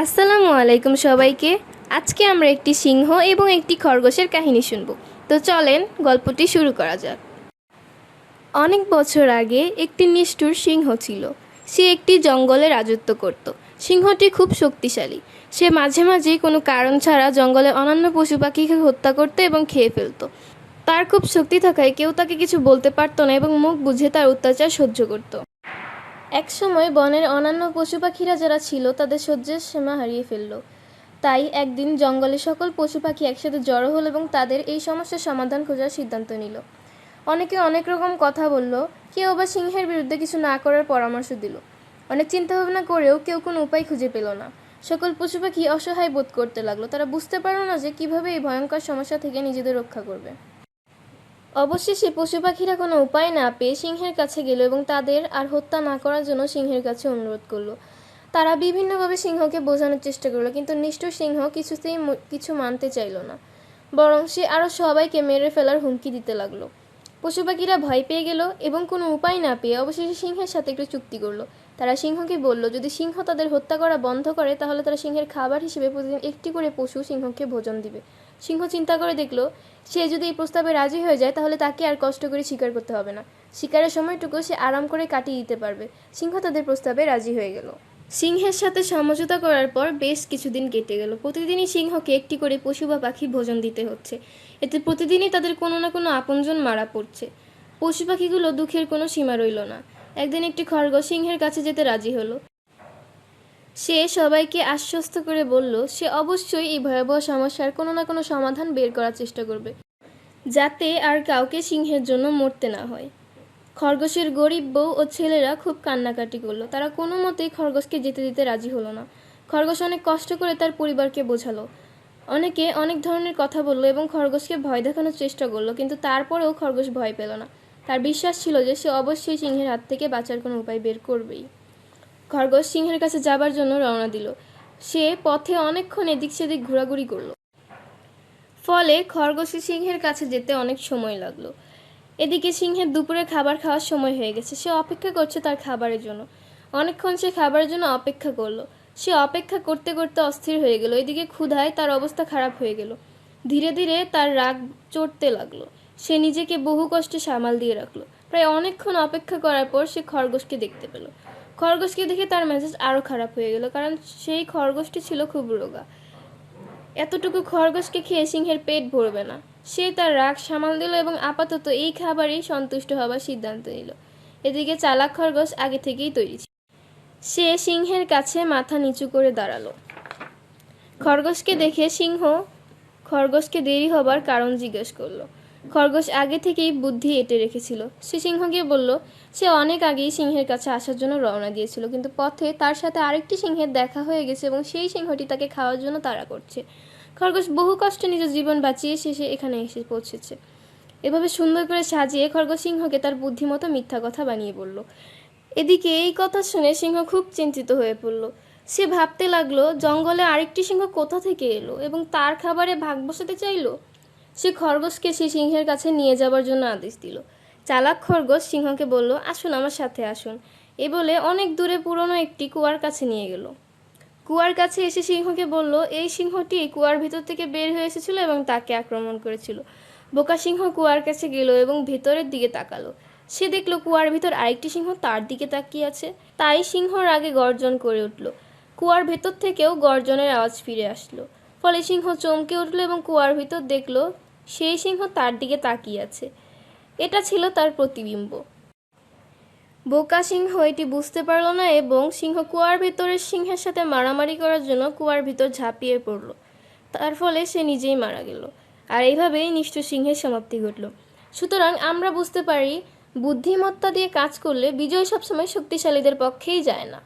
আসসালামু আলাইকুম সবাইকে। আজকে আমরা একটি সিংহ এবং একটি খরগোশের কাহিনী শুনব। তো চলেন গল্পটি শুরু করা যাক। অনেক বছর আগে একটি নিষ্ঠুর সিংহ ছিল। সে একটি জঙ্গলে রাজত্ব করত। সিংহটি খুব শক্তিশালী। সে মাঝে মাঝে কোনো কারণ ছাড়া জঙ্গলে অন্যান্য পশু পাখিকে হত্যা করতো এবং খেয়ে ফেলতো। তার খুব শক্তি থাকায় কেউ তাকে কিছু বলতে পারতো না এবং মুখ বুঝে তার অত্যাচার সহ্য করতো। একসময় বনের অন্যান্য পশু পাখিরা যারা ছিল, তাদের সহ্যের সীমা হারিয়ে ফেলল। তাই একদিন জঙ্গলে সকল পশু পাখি একসাথে জড়ো হলো এবং তাদের এই সমস্যার সমাধান খোঁজার সিদ্ধান্ত নিল। অনেকে অনেক রকম কথা বলল, কেউ আবার সিংহের বিরুদ্ধে কিছু না করার পরামর্শ দিল। অনেক চিন্তা ভাবনা করেও কেউ কোনো উপায় খুঁজে পেল না। সকল পশু পাখি অসহায় বোধ করতে লাগল। তারা বুঝতে পারল না যে কীভাবে এই ভয়ঙ্কর সমস্যা থেকে নিজেদের রক্ষা করবে। অবশেষে পশু পাখিরা কোনো উপায় না পেয়ে সিংহের কাছে গেল এবং তাদের আর হত্যা না করার জন্য সিংহের কাছে অনুরোধ করল। তারা বিভিন্নভাবে সিংহকে বোঝানোর চেষ্টা করল, কিন্তু নিষ্ঠুর সিংহ কিছুতেই কিছু মানতে চাইল না। বরং সে আরও সবাইকে মেরে ফেলার হুমকি দিতে লাগল। পশু পাখিরা ভয় পেয়ে গেল এবং কোনো উপায় না পেয়ে অবশেষে সিংহের সাথে একটু চুক্তি করল। তারা সিংহকে বলল, যদি সিংহ তাদের হত্যা করা বন্ধ করে, তাহলে তারা সিংহের খাবার হিসেবে প্রতিদিন একটি করে পশু সিংহকে ভোজন দিবে। সিংহ চিন্তা করে দেখল, সে যদি এই প্রস্তাবে রাজি হয়ে যায়, তাহলে তাকে আর কষ্ট করে শিকার করতে হবে না। শিকারের সময়টুকু সে আরাম করে কাটিয়ে দিতে পারবে। সিংহ তাদের প্রস্তাবে রাজি হয়ে গেল। সিংহের সাথে সমঝোতা করার পর বেশ কিছুদিন কেটে গেল। প্রতিদিনই সিংহকে একটি করে পশু বা পাখি ভোজন দিতে হচ্ছে। এতে প্রতিদিনই তাদের কোনো না কোনো আপনজন মারা পড়ছে। পশু পাখিগুলো দুঃখের কোনো সীমা রইল না। একদিন একটি খরগোশ সিংহের কাছে যেতে রাজি হলো। সে সবাইকে আশ্বস্ত করে বলল, সে অবশ্যই এই ভয়াবহ সমস্যার কোনো না কোনো সমাধান বের করার চেষ্টা করবে, যাতে আর কাউকে সিংহের জন্য মরতে না হয়। খরগোশের গরিব বউ ও ছেলেরা খুব কান্নাকাটি করল। তারা কোনো মতেই খরগোশকে যেতে দিতে রাজি হলো না। খরগোশ অনেক কষ্ট করে তার পরিবারকে বোঝালো। অনেকে অনেক ধরনের কথা বলল এবং খরগোশকে ভয় দেখানোর চেষ্টা করল, কিন্তু তারপরেও খরগোশ ভয় পেল না। তার বিশ্বাস ছিল যে সে অবশ্যই সিংহের হাত থেকে বাঁচার কোনো উপায় বের করবেই। খরগোশ সিংহের কাছে যাবার জন্য রওনা দিল। সে পথে অনেকক্ষণ এদিক সেদিক ঘোরাঘুরি করল। ফলে খরগোশে সিংহের কাছে যেতে অনেক সময় লাগল। এদিকে সিংহের দুপুরে খাবার খাওয়ার সময় হয়ে গেছে। সে অপেক্ষা করছে তার খাবারের জন্য। অনেকক্ষণ সে খাবারের জন্য অপেক্ষা করল। সে অপেক্ষা করতে করতে অস্থির হয়ে গেল। এদিকে ক্ষুধায় তার অবস্থা খারাপ হয়ে গেল। ধীরে ধীরে তার রাগ চড়তে লাগল। সে নিজেকে বহু কষ্টে সামাল দিয়ে রাখল। প্রায় অনেকক্ষণ অপেক্ষা করার পর সে খরগোশকে দেখতে পেল। খরগোশকে দেখে তার মেজাজ আরও খারাপ হয়ে গেল, কারণ সেই খরগোশটি ছিল খুব রোগা। এতটুকু খরগোশকে খেয়ে সিংহের পেট ভরবে না। সে তার রাগ সামাল দিল এবং আপাতত এই খাবারেই সন্তুষ্ট হবার সিদ্ধান্ত নিল। এদিকে চালাক খরগোশ আগে থেকেই তৈরি ছিল। সে সিংহের কাছে মাথা নিচু করে দাঁড়াল। খরগোশকে দেখে সিংহ খরগোশকে দেরি হবার কারণ জিজ্ঞেস করল। খরগোশ আগে থেকেই বুদ্ধি এঁটে রেখেছিল। সে সিংহকে বলল, সে অনেক আগেই সিংহের কাছে আসার জন্য রওনা দিয়েছিল, কিন্তু পথে তার সাথে আরেকটি সিংহের দেখা হয়ে গেছে এবং সেই সিংহটি তাকে খাওয়ার জন্য তাড়া করছে। খরগোশ বহু কষ্টে নিজের জীবন বাঁচিয়ে শেষে এখানে এসে পৌঁছেছে। এভাবে সুন্দর করে সাজিয়ে খরগোশ সিংহকে তার বুদ্ধিমতো মিথ্যা কথা বানিয়ে বলল। এদিকে এই কথা শুনে সিংহ খুব চিন্তিত হয়ে পড়ল। সে ভাবতে লাগল, জঙ্গলে আরেকটি সিংহ কোথা থেকে এলো এবং তার খাবারে ভাগ বসাতে চাইলো? সে খরগোশকে সেই সিংহের কাছে নিয়ে যাবার জন্য আদেশ দিল। চালাক খরগোশ সিংহকে বলল, আসুন আমার সাথে আসুন। এ বলে অনেক দূরে পুরনো একটি কুয়ার কাছে নিয়ে গেল। কুয়ার কাছে এসে সিংহকে বলল, এই সিংহটি এই কুয়ার ভিতর থেকে বের হয়ে এসেছিল এবং তাকে আক্রমণ করেছিল। বোকা সিংহ কুয়ার কাছে গেল এবং ভেতরের দিকে তাকালো। সে দেখল কুয়ার ভিতর আরেকটি সিংহ তার দিকে তাকিয়ে আছে। তাই সিংহর আগে গর্জন করে উঠল। কুয়ার ভেতর থেকেও গর্জনের আওয়াজ ফিরে আসলো। ফলে সিংহ চমকে উঠল এবং কুয়ার ভিতর দেখল সেই সিংহ তার দিকে তাকিয়ে আছে। এটা ছিল তার প্রতিবিম্ব। বোকা সিংহ এটি বুঝতে পারল না এবং সিংহ কুয়ার ভিতরের সিংহের সাথে মারামারি করার জন্য কুয়ার ভিতর ঝাঁপিয়ে পড়ল। তার ফলে সে নিজেই মারা গেল। আর এইভাবেই নিষ্ঠুর সিংহের সমাপ্তি ঘটল। সুতরাং আমরা বুঝতে পারি, বুদ্ধিমত্তা দিয়ে কাজ করলে বিজয় সবসময় শক্তিশালীদের পক্ষেই যায় না।